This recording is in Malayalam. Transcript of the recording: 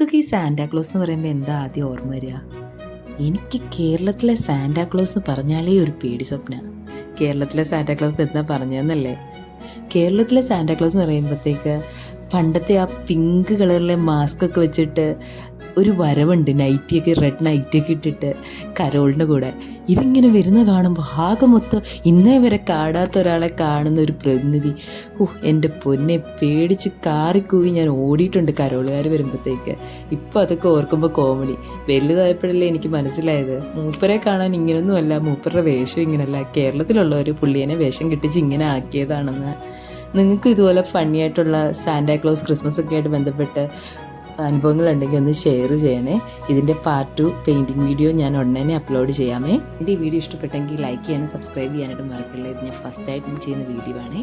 നിങ്ങൾക്കൊക്കെ ഈ സാന്റാക്ലോസ് എന്ന് പറയുമ്പോൾ എന്താ ആദ്യം ഓർമ്മ വരിക? എനിക്ക് കേരളത്തിലെ സാന്റാക്ലോസ് എന്ന് പറഞ്ഞാലേ ഒരു പേടി സ്വപ്ന. കേരളത്തിലെ സാന്റാക്ലോസ് എന്താ പറഞ്ഞതെന്നല്ലേ? കേരളത്തിലെ സാന്റാക്ലോസ് എന്ന് പറയുമ്പോഴത്തേക്ക് പണ്ടത്തെ ആ പിങ്ക് കളറിലെ മാസ്ക് ഒക്കെ വെച്ചിട്ട് ഒരു വരവുണ്ട്. നൈറ്റിയൊക്കെ റെഡ് നൈറ്റിയൊക്കെ ഇട്ടിട്ട് കരോളിന്റെ കൂടെ. ഇതിങ്ങനെ വരുന്ന കാണുമ്പോൾ ആകെ മൊത്തം ഇന്നേ വരെ കാണാത്ത ഒരാളെ കാണുന്ന ഒരു പ്രതിനിധി. ഓ എന്റെ പൊന്നെ പേടിച്ച് കാറിക്കൂവി ഞാൻ ഓടിയിട്ടുണ്ട് കരോളുകാർ വരുമ്പോഴത്തേക്ക് ഇപ്പോൾ അതൊക്കെ ഓർക്കുമ്പോൾ കോമഡി വലുതായപ്പോഴല്ലേ എനിക്ക് മനസ്സിലായത്. മൂപ്പരെ കാണാൻ ഇങ്ങനൊന്നുമല്ല മൂപ്പരുടെ വേഷം ഇങ്ങനല്ല. കേരളത്തിലുള്ളവർ പുള്ളിയനെ വേഷം കിട്ടിച്ച് ഇങ്ങനെ ആക്കിയതാണെന്ന്. നിങ്ങൾക്ക് ഇതുപോലെ ഫണ്ണി ആയിട്ടുള്ള സാന്റാക്ലോസ് ക്രിസ്മസ് ഒക്കെ ആയിട്ട് ബന്ധപ്പെട്ട് അനുഭവങ്ങളുണ്ടെങ്കിൽ ഒന്ന് ഷെയർ ചെയ്യണേ. ഇതിന്റെ പാർട്ട് ടു പെയിന്റിങ് വീഡിയോ ഞാൻ ഉടനെ അപ്ലോഡ് ചെയ്യാമേ. എന്റെ ഈ വീഡിയോ ഇഷ്ടപ്പെട്ടെങ്കിൽ ലൈക്ക് ചെയ്യാനും സബ്സ്ക്രൈബ് ചെയ്യാനായിട്ട് മറക്കില്ല. ഇത് ഞാൻ ഫസ്റ്റ് ആയിട്ട് ചെയ്യുന്ന വീഡിയോ ആണേ.